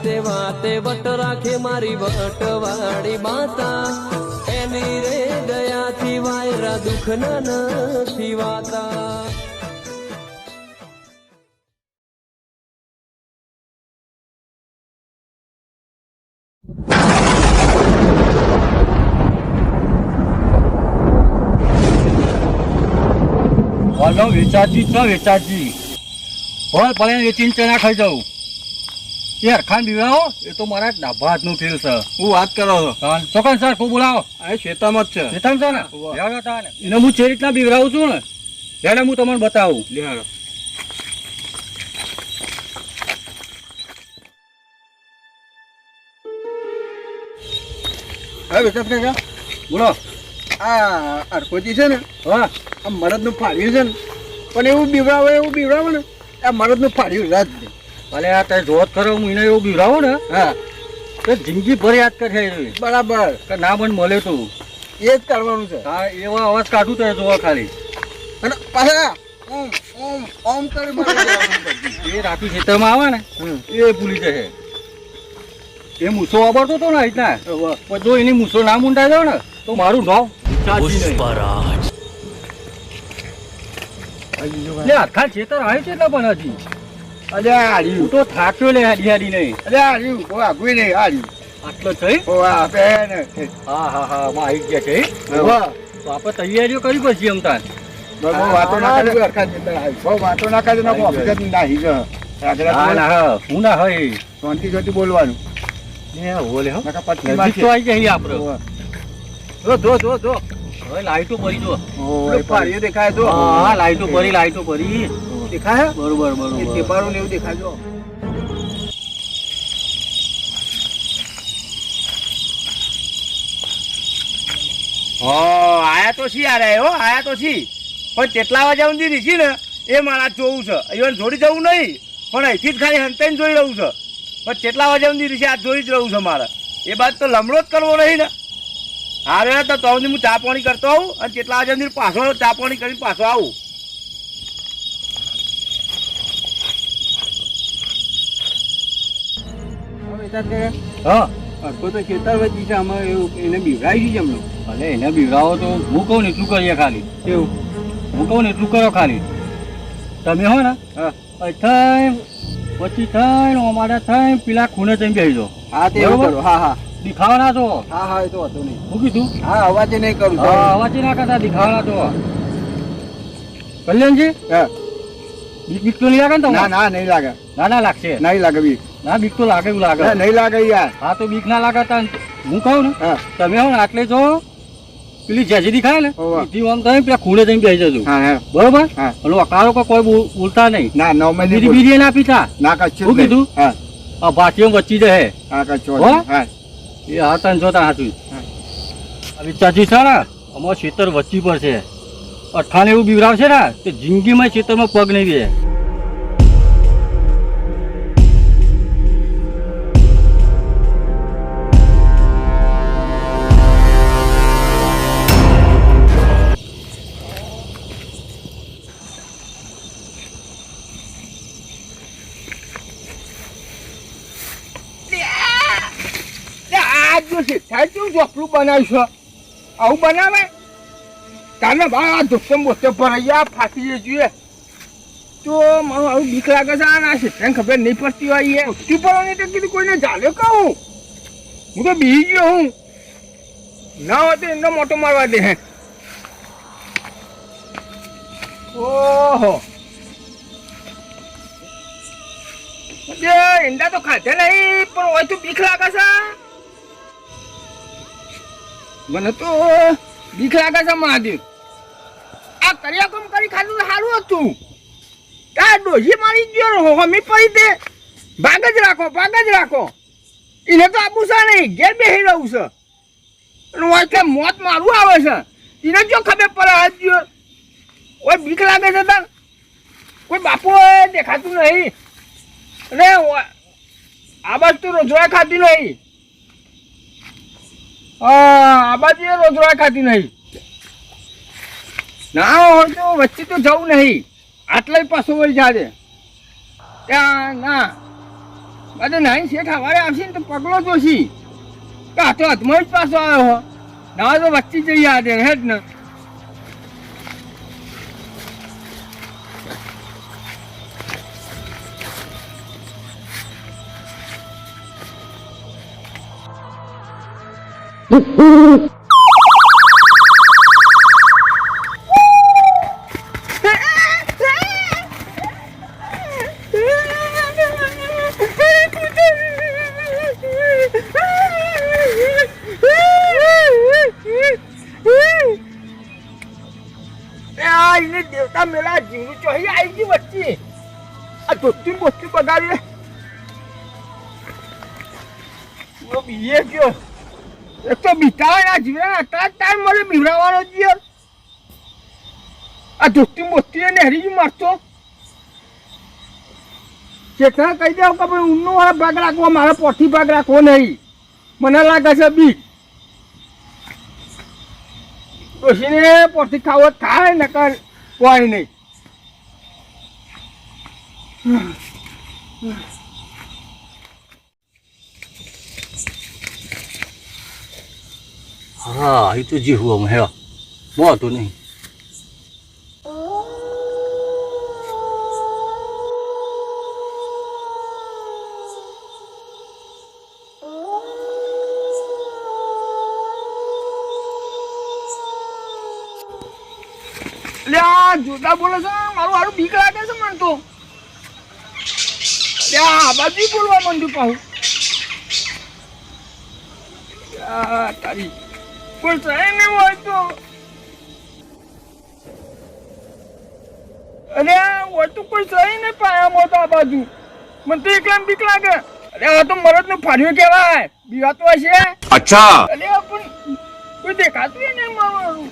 વાતે વાતે વટ રાખે મારી વટવાળી માતા. એની રે દયાથી વાયરા દુઃખ નથી વાતા. વેચાજી છો વેચાજી હોલ ભલે વેચીને ચણા ખાઈ જાઉં. એ ખાન બીવાઓ એ તો મારા ડાભા હાથનું ફેલ છે. હું વાત કરો છો. ચોકન સર ખૂબ બોલાવો. આ ખેતરમાં જ છે. વેતન છે ને? એને હું જે રીતના બીવરાવું છું ને એને હું તમને બતાવું. લિહાડો હવે વિચાર કાકા બોલો. આ અરકોજી છે ને હા. આ મરદનું ફાડ્યું છે ને. પણ એવું બીવડાવે એવું બીવડાવે ને આ મરદનું ફાડ્યું રાત દે. ભલે આ તે જોત કરો હું એને એવું બીવરાવું ને હા. તો જિંદગી ભર યાદ કરશે બરાબર. કે ના મને મળે તું. એ જ કાઢવાનું છે. હા એવા અવાજ કાઢું તો જોવા ખાલી. અને પાછા ઓમ ઓમ ઓમ કરી મારી દેવાનું બધું. એ રાતી ખેતરમાં આવે ને એ ભૂલી જશે. એ મૂછો વાપરતો હતો ને રીતના. પણ જો એની મૂછો ના મુંડાઈ દો ને તો મારું નામ. પુષ્પરાજ. લે આખા ખેતર આવ્યું છે એટલે પણ હજી. હું હાર્યું તો થાક્યો લે હાડી હાડી નહીં. અરે હાર્યું કોઈ આગું નહીં હાર્યું આટલો થઈ? ઓ આ હા હા હા માં આવી ગયા છે તો આપણે તૈયારીઓ કરી પછી એમ બહુ વાતો ના કરજો હરખા જતા વાતો ના કરજો ના જ નાહી જ. ના હા હું ના હોય. શાંતિ જોતી બોલવાનું. ને ઓલે હો. નકા પત્ની નજીક તો આવી જઈએ આપણે. જો જો જો જો. હવે લાઈટો ભરી જો. દેખાય તો હા લાઈટો ભરી લાઈટો ભરી. દેખાય બરોબર બરોબર. ટેપારું ને એવું દેખાય જો. હો આયા તો છી આરે હો આયા તો છી પણ કેટલા વાગ્યા સુધી રીસી ને? એ મારા જોવું છે. અહીંયા જોડી જવું નહીં પણ અહીંથી જ ખાલી હંતાઈને જોઈ રહું છે. પણ કેટલા વાગ્યા સુધી રીસી આ જોઈ જ રહું છે મારે. એ બાદ તો લમડો જ કરવો નહીં ને. હારે તો તો હું ચા પાણી કરતો આવું અને કેટલા સુધી પાછો ચા પાણી કરીને પાછો આવું. કરે, હા. હરખો તો ખેતર છે આમાં એવું એને બીવડાવી છે એમનું ભલે એને બીવડાવો તો હું કહું ને એટલું કરીએ ખાલી. કેવું હું કહું ને એટલું કરો ખાલી. તમે હો ને? થઈ પછી પછી થઈને અમારે થઈને પેલા ખૂણે થઈને બેસી જાઓ. હા તે એવું કરો. હા હા. દિખાવાના છો? હા હા એ તો હતું નહીં. હું કીધું? હા અવાજે નહીં કરું. હા અવાજ ના કરતા દિખાવાના છો. કલ્યાણજી? હા. બીક બીક તો નહીં લાગે ને ના ના નહીં લાગે. ના ના લાગશે. નહીં લાગે બી ના બીક તો લાગે એવું લાગે. નહીં લાગે યાર. હા તો બીક ના લાગે તાન. હું કહું ને તમે હું આટલે જો પેલી જેજી દેખાય ને બીજી આમ તમે પેલા ખૂણે જઈને બેસી જજો. બરોબર. અને અકાળો કે કોઈ બોલ- બોલતા નહીં. ના નવ મહિને બીજી બીજી ના પીતા ના કચ્છ શું કીધું? હા. આ ભાટીઓ વચ્ચી જશે હા. કચ્છું એ હા તને જોતા હાથું હા. હવે ચાચી છે ને અમારું ખેતર વચ્ચી પર છે. અઠાને એવું બીવરાવશે ને તે જિંદગીમાં ખેતરમાં પગ નહીં બે. આ જો છે થાય કેવું ચોપલું બનાવ્યું આવું બનાવે? તારે ભાઈ આ ધોકમ બોતે ભરાઈ ફાટી જઈએ. તો મારું આવું બીક લાગે છે આ ના છે તને ખબર નહીં પડતી હોય એ. ઉઠી પડવાની તો કીધું કોઈને ચાલ્યો કહું હું? તો બી ગયો હું. ના હોય તો એમનો મોટો મારવા દે હે. ઓહો. ઈંડા તો ખાધે નહીં, પણ હોય તો બીક લાગે છે. મને તો બીક લાગે છે મહાદેવ આ કર્યા કામ કરી ખાધું સારું હતું. આ ડોહી મારી ગયો હમી પડી તે. ભાગ જ રાખો, ભાગ જ રાખો. એને તો આપું છે નહીં, ઘેર બેસી રહું છે. અને હોય મોત મારું આવે છે. એને જો ખબર પડે, આજ કોઈ બીક લાગે છે તાર. કોઈ બાપુ દેખાતું નહીં. અને આ બાજુ તો રોજડા ખાતી નહીં. હા, આ બાજુ રોજડા ખાતી નહીં. ના હોય વચ્ચે તો જવું નહીં. આટલે પાછો વળી જાજે. ત્યાં ના. અરે નાઈ શેઠ હવારે આવશે ને તો પગલો જોશી. કાં તો હાથમાં જ પાછો આવ્યો હો. ના, તો વચ્ચે જઈ આજે, હેડ ને. એ આ એને દેવતા મેળા જીવનું ચોહી આવી ગઈ વચ્ચે આ ધોતી બોતી બગાડી પૂરો બીએ ગયો એક તો બીતા જીવન હતા ટાઈમ મળે બીવડાવવાનો જ યાર. આ ધોતી મોતી ને હરી જ મારતો. ચેતના કહી દઉં કે ભાઈ ઊંડનો વાળા ભાગ રાખવો મારે પોથી ભાગ રાખવો નહીં. મને લાગે છે બી ડોસીને પોથી ખાવો થાય ને કર કોઈ નહીં. હા એ તો જીવવું હે મોતું નહીં લે આ જોતા બોલે છે, મારું હારું બીક લાગે છે મને તો. આ બાજુ બોલવા માંડ્યું પાહું તારી પણ સાહેબ એવું હોય તો. અરે હોય તો કોઈ સહી નહીં પાયામાં તો આ બાજુ. મને તો એકલા બીક લાગે. અરે આ તો મરદનું ફાડ્યું કેવાય બીવાતો હશે. અચ્છા. અરે પણ કોઈ દેખાતું ને મારું.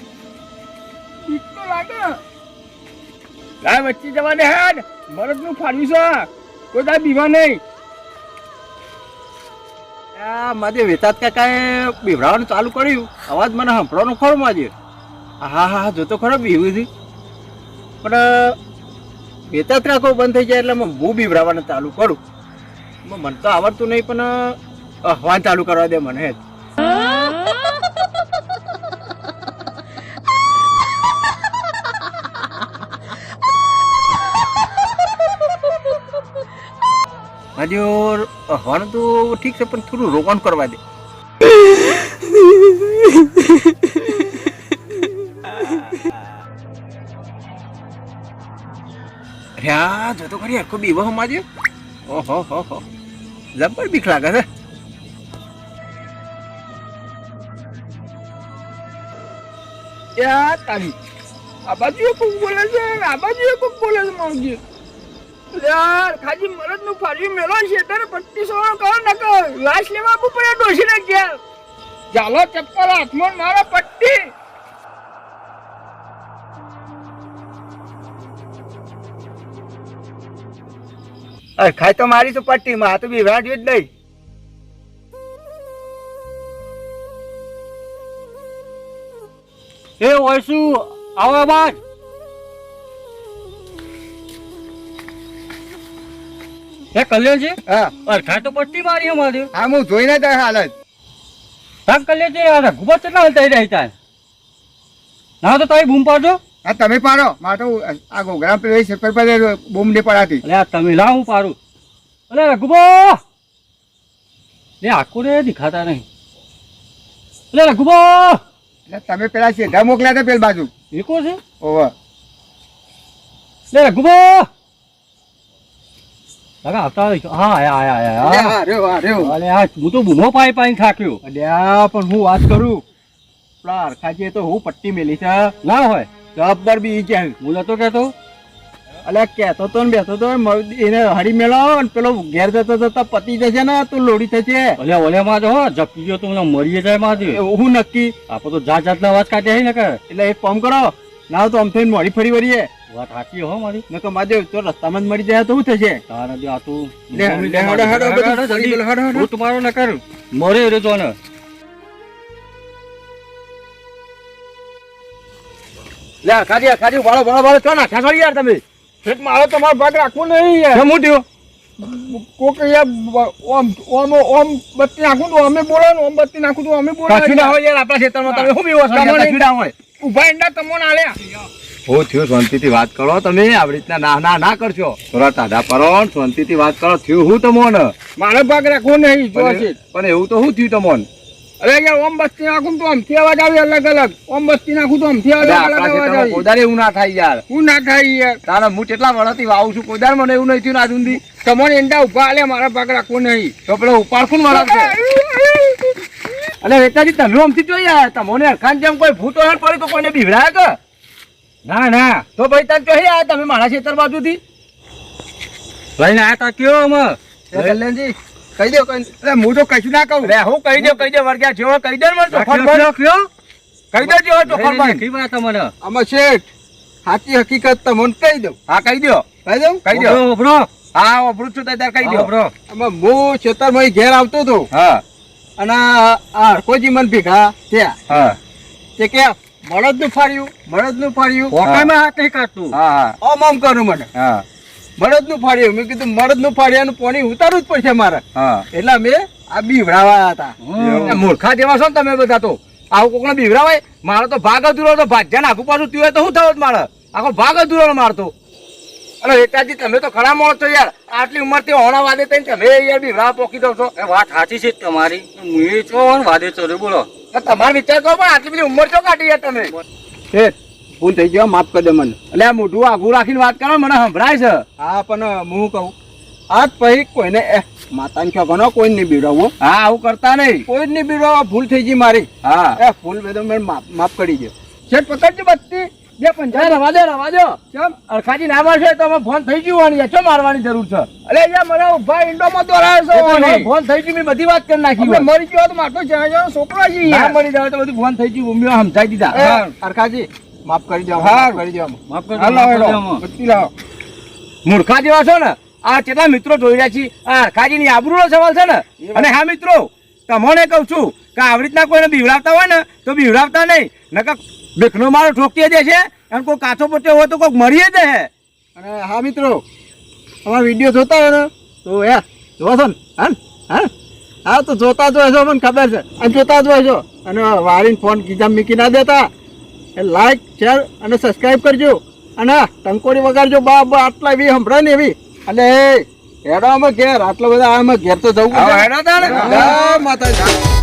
બીક તો લાગે. લાય વચ્ચે જવા દે હેડ. મરદનું ફાડ્યું છે. કોઈ તાર બીવા નહીં. માજે વેતાત કાકાએ બીવડાવવાનું ચાલુ કર્યું. અવાજ મને સંભળવાનો ખરો માજે. હા હા હા, જોતો ખરો બીવું પણ વેતાત કાકો બંધ થઈ જાય એટલે હું બીવડાવવાનું ચાલુ કરું. મને તો આવડતું નહીં, પણ અહવાન ચાલુ કરવા દે મને. જ માજો અહવાનું તો ઠીક છે, પણ થોડું રોકાણ કરવા દે. આ, જો તો ખરી આખો બીવો ઓહો, હો હો. જબર બીક લાગે છે. યા તારી. આ બાજુ કોક બોલે છે, આ બાજુ કોક બોલે છે માવજી. યાર ખાજી મરદ ફાડ્યું મેલો છે તારે પટ્ટી સોળો કરો નકો લાશ લેવા આપવું પડે ડોશી ને ઘેર. ચાલો ચપ્પલ હાથમાં મારો પટ્ટી. અરે ખાય તો મારી તો પટ્ટી માં તો બીવડાવ્યું જ નહીં એ હોય શું આવો બાદ એ કલ્યાણ છે હા. અરખા તો પટ્ટી મારી અમારે હા હું જોઈને તાર હાલત. તાર કલ્યાણ છે યાર ગુબા કેટલા હાલ થઈ રહી તાર ના તો તારી બૂમ પાડજો. હા તમે પાડો. મારે તો આ ગોગરા પેલો સેપર પર બૂમ નહીં પડાતી. અરે આ તમે લાવ હું પાડું. અરે રઘુબો એ આખું રે દેખાતા નહીં. અરે રઘુબો એટલે તમે પેલા સીધા મોકલ્યા હતા પેલ બાજુ. એકો છે? ઓવા. લે રઘુબો લગા આવતા હા આયા આયા આયા હા. રેવ હા રેવ અલે આ હું તો બૂમો પાઈ પાઈ થાક્યો અલ્યા પણ હું વાત કરું? પેલા અરખાજીએ તો હું પટ્ટી મેલી છે. ના હોય. જવાબદાર બી ક્યાં હું નતો કહેતો. અલ્યા કહેતો તો ને બેઠો તો એને હરી મેળો ને પેલો ઘેર જતો જતો પતી જશે ને તું લોડી થશે. ઓલે ઓલે માં જો હો જપી ગયો તું મરીએ જાય માં હું નક્કી. આપો તો જાત જાતના અવાજ કાઢે છે ને કે. એટલે એક કામ કરો. ના તો આમ થઈને મોડી ફરી વળીએ. વાત સાચી હો મારી. મેં તો માધેવ તો રસ્તામાં જ મરી જાય તો શું થશે? તારા જો આ તું. હું તમારો ન કરું. મરે રે તો લે ખાલી ખાલી વાળો વાળો વાળો ચો નાખ્યા કરી યાર તમે? મારો તમારો ભાગ રાખવો નહીં યાર. કોક અહીંયા ઓમ ઓમ ઓમ બત્તી નાખું તો અમે બોલો ઓમ બત્તી નાખું તો અમે બોલો ના હોય યાર આપણા ખેતરમાં તમે શું વ્યવસ્થા ઊભા ઈંડા તમને આલ્યા. હું થયું શાંતિથી વાત કરો તમે. આવી રીતના ના ના ના કરશો. થોડા ટાઢા પરો શાંતિથી વાત કરો. થયું હું તમોન? મારો ભાગ રાખવો નહીં જો પણ એવું તો શું થયું તમોન? અરે યાર ઓમ બત્તી નાખું તો અવાજ આવે અલગ અલગ. ઓમ બત્તી નાખું તો આમથી અલગ અલગ અવાજ આવે. કોદારે એવું ના થાય યાર. હું ના થાય યાર. તારા હું કેટલા વર્ષથી વાવું છું? કોદાર મને એવું નહીં થયું ના સુધી તમને ઊભા આલ્યા મારા ભાગ રાખવો નહીં. તો પેલો ઉપાડખું મારા અને વેતાજી તમે આમથી જોઈ આયા? તમને અરખાન જેમ કોઈ ભૂતો પડે તો કોઈને બીવડાયા કે? ના ના તો ભાઈ તાર જોઈ આયા? તમે મારા ખેતર બાજુથી? લઈને આયા તા કયો અમે? કલ્યાણજી કહી દો કઈ. અરે હું તો કશું ના કહું. હું કહી દો કહી દો વર્ગ્યા જેવો કહી દો મને ચોખવટ કયો કયો? કહી દો જેવો ચોખવટ બંધ. કી વાત અમે શેઠ સાચી હકીકત તમને કહી દઉં. હા કહી દો. કહી દઉં? કહી દો. ઓબરો, ઓબરો. હા ઓભરું છું ત્યારે કહી દો. ઓબરો. અમે હું ખેતરમાં ઘેર આવતો હતો. હા. અને આ હરકોજી મન ભેગા ત્યાં હા. તે કે બળદનું ફાડ્યું બળદનું ફાડ્યું ઓકામાં હાથ નહીં કાઢતું હા હા. ઓમ ઓમ કરું મને. હા. બળદનું ફાડ્યું મેં કીધું બળદનું ફાડ્યાનું પોણી ઉતારવું જ પડશે મારે. હા. એટલે મેં આ બીવડાવા હતા. મૂર્ખા જેવા છો ને તમે બધા તો. આવું કોકને બીવરાવાય મારો તો ભાગ અધૂરો તો ભાગ્યા આખું પાછું થયું તો શું થયું મારે? આખો ભાગ અધૂરો મારતો અરે એકાજી તમે તો ખરા મોડ છો યાર. આટલી ઉંમરથી ઓણા વાદે થઈને તમે યાર બીવરાવા પોકી દો છો. એ વાત સાચી છે તમારી. હું એ છો વાદે ચડ્યો બોલો. તમારો વિચાર કરો પણ આટલી બધી ઉંમર છો કાઢી યાર તમે? શેઠ ભૂલ થઈ ગયો માફ કરજો દે મને. એટલે આ મોઢું આઘું રાખીને વાત કરો મને સંભળાય છે. હા પણ હું કહું આજ પછી કોઈને એ માતાને કહો કોઈ નહીં બીવડાવું હા. આવું કરતા નહીં. કોઈ નહીં બીવડાવવા ભૂલ થઈ ગઈ મારી. હા. એ ભૂલ મેં તો મેં માફ માફ કરી દે. શેઠ પકડજો બત્તી બે પંચાયત રવા દો રવા દો કેમ? અરખાજી ના મારશે તો અમે ફોન થઈ ગયું યાર ચો મારવાની જરૂર છે? અરે યાર મને ઊભા ઇન્ડોમાં તો છો મારો ફોન થઈ ગયું મેં બધી વાત કરી નાખી મરી ગયો તો માટો જણા છોકરો છે ના યાર જાય તો બધું ફોન થઈ ગયું મેં સમજાઈ દીધા. એ, માફ કરી દો માફ કરી દો માફ કરજો, હાલો માફ હેડો કરજો આમાં. બત્તી લાવો. મૂર્ખા જેવા છો ને આ કેટલા મિત્રો જોઈ રહ્યા છીએ. આ હરખાજી ની આબરૂનો સવાલ છે ને? અને હા મિત્રો તમને કહું છું કે આવી રીતના કોઈને બીવડાવતા હોય ને તો બીવડાવતા નહીં. નકર બેખનો મારો ઠોકી દે છે. અને કોઈ કાચો પટ્યો હોય તો કોઈક મરીએ દે છે અને હા મિત્રો અમારા વીડિયો જોતા હોય ને તો યાર જોવો છો ને હા? હા હા તો જોતા જ હોય છો મને ખબર છે. અને જોતા જ હોય છો. અને વાળીને ફોન કીધા મૂકી ના દેતા. એ લાઈક શેર અને સબસ્ક્રાઈબ કરજો. અને ટંકોરી વગાડજો. બા બા આટલા એવી સંભળાય ને એવી. અને એ હેડો અમે ઘેર આટલા બધા અમે ઘેર તો જવું હેડો માતાજી.